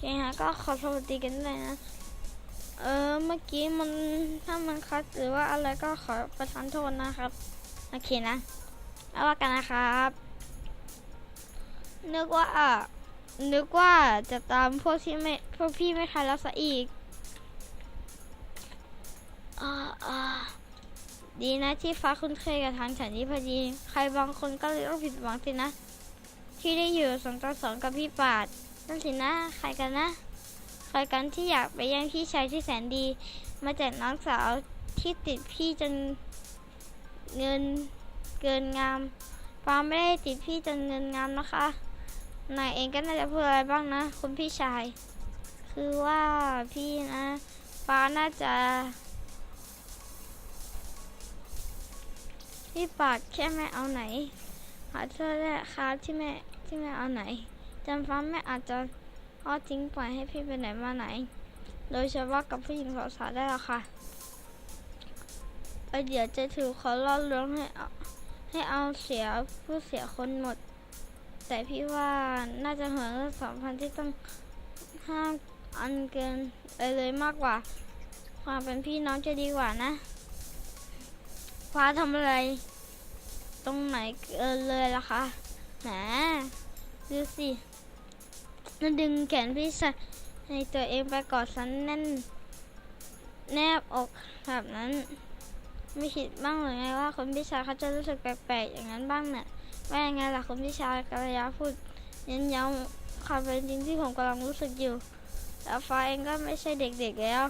เคฮะ ก็ขอสวัสดีกันด้วยนะ เออ เมื่อกี้มันถ้ามันคัดหรือว่าอะไรก็ขอประทานโทษนะครับ โอเคนะ เอาว่ากันนะครับ นึกว่านึกว่าจะตามพวกที่ไม่พวกพี่ไม่ทันแล้วซะอีกอ่าอ่าดีนะที่ฟ้าคุ้นเคยกับทางฉันนี้พอดี ใครบางคนก็เลยต้องผิดหวังสินะ ที่ได้อยู่สองต่อสองกับพี่ปาด นั่นสินะ ใครกันนะ ใครกันที่อยากไปแย่งพี่ชายที่แสนดี มาแจกน้องสาวที่ติดพี่จนเงินเกินงามฟ้าไม่ได้ติดพี่จนเงินงามนะคะนายเองก็น่าจะพูดอะไรบ้างนะ คุณพี่ชาย คือว่าพี่นะ ฟ้าน่าจะพี่ปาดแค่ไม่เอาไหนขอโทษแหละครับที่แม่ที่แม่เอาไหน จำฟ้าไม่อาจจะทอดทิ้งปล่อยให้พี่ไปไหนมาไหน โดยเฉพาะกับผู้หญิงสาวๆได้หรอกค่ะไปเดี๋ยวจะถือขอล่อลวงให้เอาให้เอาเสียผู้เสียคนหมด แต่พี่ว่าน่าจะเหมือนสองพันที่ต้องห้ามอันเกินไปเลยมากกว่า ความเป็นพี่น้องจะดีกว่านะฟ้าทำอะไร ตรงไหนเกินเลยล่ะคะแหมดูสิ นั่นดึงแขนพี่ชายให้ตัวเองไปกอดสันแน่น แนบอกแบบนั้น ไม่คิดบ้างหรือไงว่าคนพี่ชายเขาจะรู้สึกแปลกๆอย่างนั้นบ้างเนี่ยว่ายังไงล่ะคุณพี่ชายกัลยาพูดเน้นย้ำความเป็นจริงที่ผมกำลังรู้สึกอยู่แล้วฟ้าเองก็ไม่ใช่เด็กๆแล้ว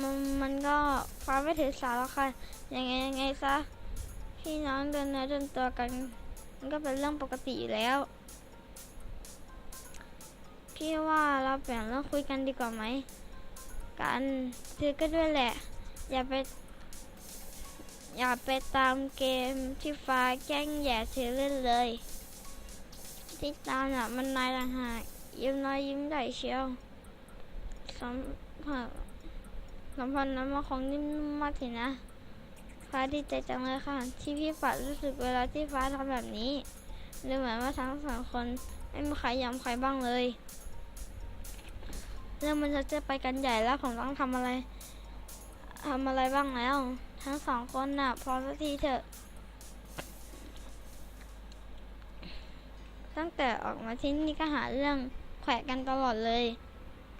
มันมันก็ฟ้าไม่ถือสาแล้วค่ะยังไงยังไงซะพี่น้องเดินเนื้อเดินตัวกัน มันก็เป็นเรื่องปกติอยู่แล้ว พี่ว่าเราเปลี่ยนเรื่องคุยกันดีกว่าไหมกันเธอก็ด้วยแหละ อย่าไป อย่าไปตามเกมที่ฟ้าแกล้งแย่เธอเล่นเลย ที่ตามน่ะมันนายต่างหากยิ้มน้อยยิ้มใหญ่เชียวสัมผัสสัมพันธ์นั้นมันคงนิ่มมากสินะฟ้าดีใจจังเลยค่ะ ที่พี่ฝันรู้สึกเวลาที่ฟ้าทำแบบนี้ดูเหมือนว่าทั้งสองคนไม่มีใครยอมใครบ้างเลย เรื่องมันจะจะไปกันใหญ่แล้วผมต้องทำอะไรทำอะไรบ้างแล้ว ทั้งสองคนน่ะ พอสักทีเถอะ ตั้งแต่ออกมาที่นี่ก็หาเรื่องแขวะกันตลอดเลย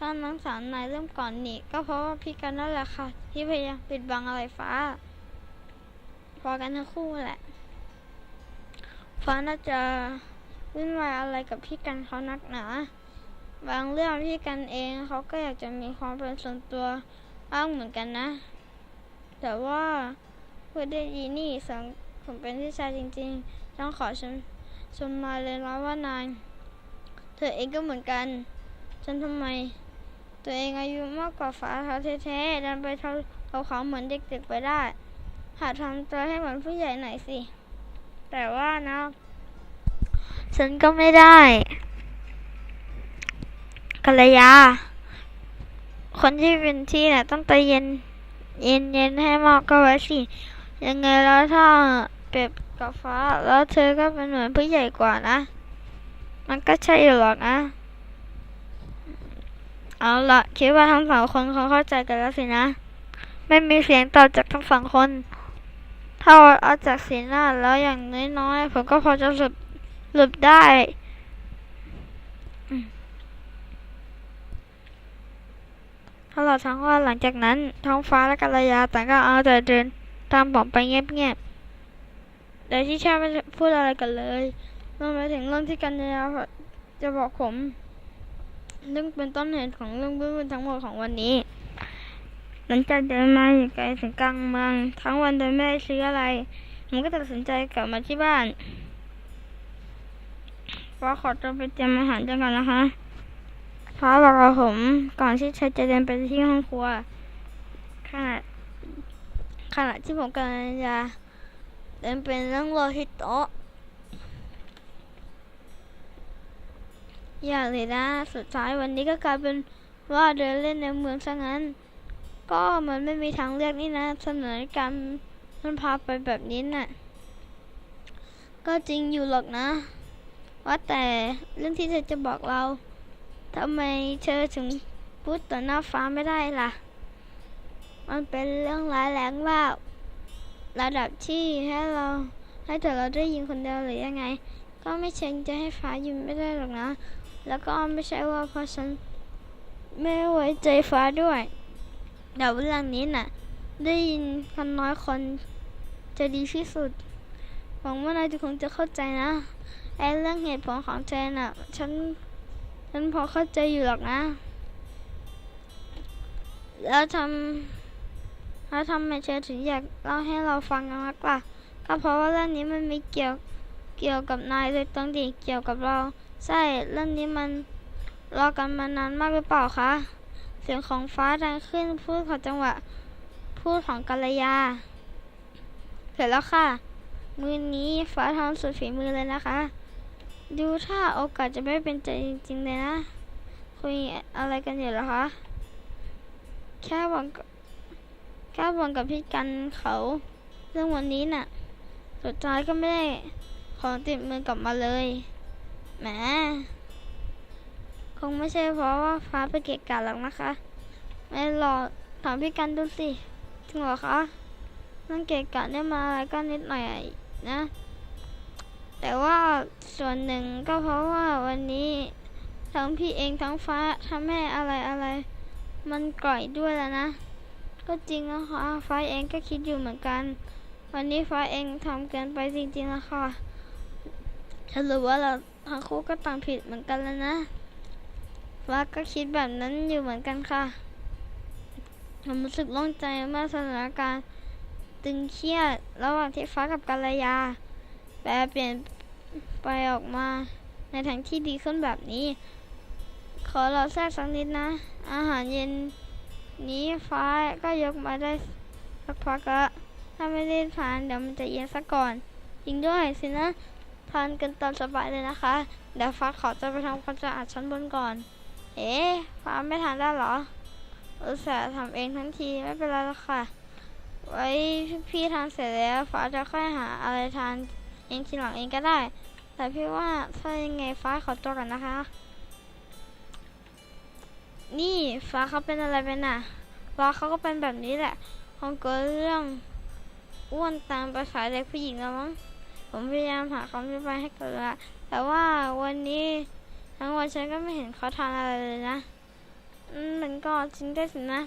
ตอนน้องสาวนายเริ่มก่อนนี่ก็เพราะว่าพี่กันนั่นแหละค่ะ ที่พยายามปิดบังอะไรฟ้า พอกันทั้งคู่แหละ ฟ้าน่าจะวุ่นวายอะไรกับพี่กันเขานักหนา บางเรื่องพี่กันเองเขาก็อยากจะมีความเป็นส่วนตัวบ้างเหมือนกันนะ แต่ว่าเพูดได้ดีนี่สังผมเป็นพี่ชายจริงๆ ต้องขอชมชมนาเลยนะว่านาย เธอเองก็เหมือนกันฉันทำไม ตัวเองอายุมากกว่าฟ้าเขาแท้ๆดันไปเท่าเขาเขาเหมือนเด็กๆไปได้ หาทำตัวให้เหมือนผู้ใหญ่หน่อยสิ แต่ว่านะ ฉันก็ไม่ได้ กัลยา คนที่เป็นที่น่ะ ต้องใจเย็น เย็นเย็นให้มากก็ไว้สิ ยังไงแล้วถ้าเปรียบกับฟ้า แล้วเธอก็เป็นเหมือนผู้ใหญ่กว่านะ มันก็ใช่อยู่หรอกนะ เอาละคิดว่าทั้งสองคนคงเข้าใจกันแล้วสินะ ไม่มีเสียงตอบจากทั้งสองคน ถ้าเอาจากสีหน้าแล้วอย่างน้อยๆผมก็พอจะหลุดหลุดได้อืม ตลอดทั้งวันหลังจากนั้น ท้องฟ้าและกัลยาต่างก็เอาแต่เดินตามผมไปเงียบๆโดยที่แทบไม่พูดอะไรกันเลยรวมไปถึงเรื่องที่กัลยาจะบอกผมซึ่งเป็นต้นเหตุของเรื่องวุ่นทั้งหมดของวันนี้ หลังจากเดินมาอยู่ไกลถึงกลางเมืองทั้งวันโดยไม่ได้ซื้ออะไร ผมก็ตัดสินใจกลับมาที่บ้านฟ้าขอตัวไปเตรียมอาหารจังก่อนนะคะ ฟ้าบอกกับผมก่อนที่เธอจะเดินไปที่ห้องครัวขณะขณะที่ผมกำลังจะเดินไปนั่งรอที่โต๊ะอย่าเลยนะสุดท้ายวันนี้ก็กลายเป็นว่าเดินเล่นในเมืองซะงั้น ก็มันไม่มีทางเลือกนี่นะสถานการณ์มันพาไปแบบนี้น่ะ ก็จริงอยู่หรอกนะ ว่าแต่เรื่องที่เธอจะบอกเรา ทำไมเธอถึงพูดต่อหน้าฟ้าไม่ได้ล่ะ มันเป็นเรื่องร้ายแรงว่าระดับที่ให้เราให้แต่เราได้ยินคนเดียวหรือยังไง ก็ไม่เชิงจะให้ฟ้ายินไม่ได้หรอกนะ แล้วก็ไม่ใช่ว่าเพราะฉันไม่ไว้ใจฟ้าด้วยเดี๋ยวเรื่องนี้น่ะ ได้ยินคนน้อยคนจะดีที่สุด หวังว่านายจะคงจะเข้าใจนะไอ้เรื่องเหตุผลของเธอน่ะ ฉัน ฉันพอเข้าใจอยู่หรอกนะ แล้วทำแล้วทำไมเธอถึงอยากเล่าให้เราฟังมากกว่า ก็เพราะว่าเรื่องนี้มันไม่เกี่ยวเกี่ยวกับนายโดยตรงดิเกี่ยวกับเรา ใช่เรื่องนี้มันรอกันมานานมากหรือเปล่าคะเสียงของฟ้าดังขึ้นพูดของจังหวะ พูดของกัลยา เสร็จแล้วค่ะ มือนี้ฟ้าทำสุดฝีมือเลยนะคะ ดูถ้าโอกาสจะไม่เป็นใจจริงๆเลยนะ คุยอะไรกันอยู่หรอคะ แค่บอกกับแค่บอกกับพี่กันเขาเรื่องวันนี้น่ะ สุดท้ายก็ไม่ได้ของติดมือกลับมาเลยแหมคงไม่ใช่เพราะว่าฟ้าไปเกะกะหรอกนะคะไม่รอถามพี่กันดูสิจริงเหรอคะนั่งเกะกะเนี่ยมาอะไรก็นิดหน่อยนะ แต่ว่าส่วนหนึ่งก็เพราะว่าวันนี้ทั้งพี่เองทั้งฟ้าทั้งแม่อะไรอะไร มันกร่อยด้วยแล้วนะ ก็จริงนะคะฟ้าเองก็คิดอยู่เหมือนกัน วันนี้ฟ้าเองทำเกินไปจริงๆนะคะสรุปว่าเราทั้งคู่ก็ต่างผิดเหมือนกันแล้วนะฟ้าก็คิดแบบนั้นอยู่เหมือนกันค่ะผมรู้สึกโล่งใจเมื่อสถานการณ์ตึงเครียดระหว่างที่ฟ้ากับกัลยา แปลเปลี่ยนไปออกมาในทางที่ดีขึ้นแบบนี้ ขอเราแทรกสักนิดนะ อาหารเย็นนี้ฟ้าก็ยกมาได้สักพักละถ้าไม่ได้ทานเดี๋ยวมันจะเย็นซะก่อน จริงด้วยสินะ ทานกันตามสบายเลยนะคะ เดี๋ยวฟ้าขอจะไปทำความสะอาดชั้นบนก่อน เอ๊ฟ้าไม่ทานได้เหรอ อุตส่าห์ทำเองทั้งทีไม่เป็นไรหรอกค่ะ ไว้พี่ทานเสร็จแล้วฟ้าจะค่อยหาอะไรทาน เองทีหลังเองก็ได้ แต่พี่ว่าถ้ายังไงฟ้าขอตัวก่อนนะคะ นี่ฟ้าเขาเป็นอะไรเป็นน่ะฟ้าเขาก็เป็นแบบนี้แหละคงเกิดเรื่องอ้วนตามภาษาเด็กผู้หญิงแล้วมั้งผมพยายามหาคำอธิบายให้กับละแต่ว่าวันนี้ทั้งวันฉันก็ไม่เห็นเขาทานอะไรเลยนะมันก็จริงได้สินะ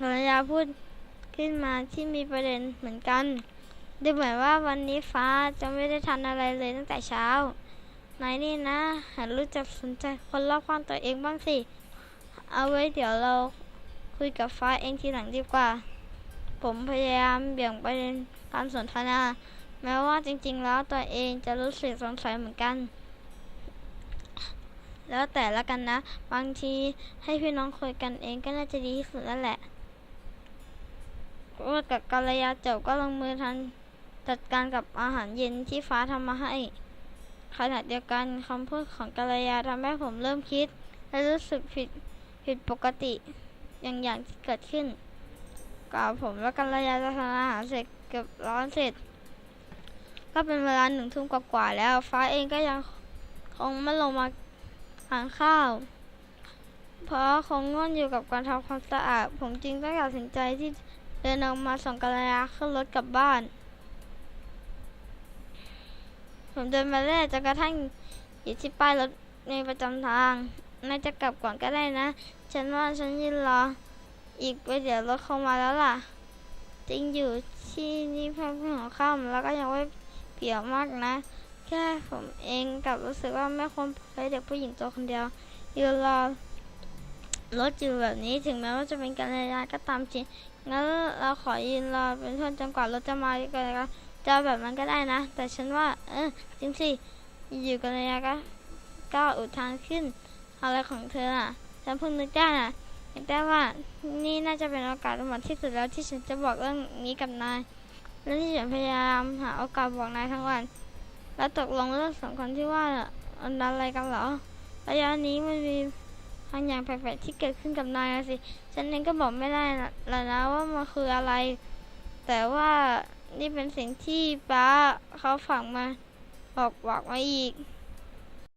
ภรรยาพูดขึ้นมาที่มีประเด็นเหมือนกัน ดูเหมือนว่าวันนี้ฟ้าจะไม่ได้ทานอะไรเลยตั้งแต่เช้านายนี่นะหัดรู้จักสนใจคนรอบข้างตัวเองบ้างสิ เอาไว้เดี๋ยวเราคุยกับฟ้าเองทีหลังดีกว่า ผมพยายามเบี่ยงประเด็นการสนทนา แม้ว่าจริง ๆ แล้วตัวเองจะรู้สึกสงสัยเหมือนกัน แล้วแต่ละกันนะ บางทีให้พี่น้องคุยกันเองก็น่าจะดีที่สุดแล้วแหละว่ากับกัลยาเจ้าก็ลงมือทัน จัดการกับอาหารเย็นที่ฟ้าทำมาให้ ขณะเดียวกันคำพูดของกัลยาทำให้ผมเริ่มคิด และรู้สึกผิดผิดปกติ อย่างอย่างที่เกิดขึ้นก่อนผมและกัลยาจะทานอาหารเสร็จเกือบร้อนเสร็จ ก็เป็นเวลาหนึ่งทุ่มกว่าๆแล้ว ฟ้าเองก็ยังคงไม่ลงมาทานข้าว เพราะคงง่วนอยู่กับการทำความสะอาด ผมจึงต้องตัดสินใจที่เดินออกมาส่งกัลยาขึ้นรถกลับบ้าน ผมเดินมาเรื่อยจนกระทั่งอยู่ที่ป้ายรถในประจำทางน่าจะกลับก่อนก็ได้นะ ฉันว่าฉันยืนรอ อีกไปเดี๋ยวรถเข้ามาแล้วล่ะจริงอยู่ที่นี่เพิ่งหัวค่ำแล้วก็ยังไม่เปี่ยวมากนะ แค่ผมเองกลับรู้สึกว่าไม่ควรปล่อยให้เด็กผู้หญิงตัวคนเดียวยืนรอรถอยู่แบบนี้ถึงแม้ว่าจะเป็นการระยะก็ตามจริงงั้นเราขอยืนรอเป็นเพื่อนจนกว่ารถจะมาดีกว่านะคะ จะแบบนั้นก็ได้นะ แต่ฉันว่า เออจริงสิอยู่กันระยะก็ก้าวอุดทางขึ้นอะไรของเธออะฉันเพิ่งนึกได้น่ะนึกได้ว่านี่น่าจะเป็นโอกาสเหมาะที่สุดแล้วที่ฉันจะบอกเรื่องนี้กับนายและที่ฉันพยายามหาโอกาสบอกนายทั้งวัน แล้วตกลงเรื่องสำคัญที่ว่าอันอะไรกันเหรอระยะนี้มันมีบางอย่างแปลกๆที่เกิดขึ้นกับนายสิ ฉันเองก็บอกไม่ได้แล้วนะว่ามันคืออะไร แต่ว่า นี่เป็นสิ่งที่ป้าเขาฝังมาบอกบอกมาอีก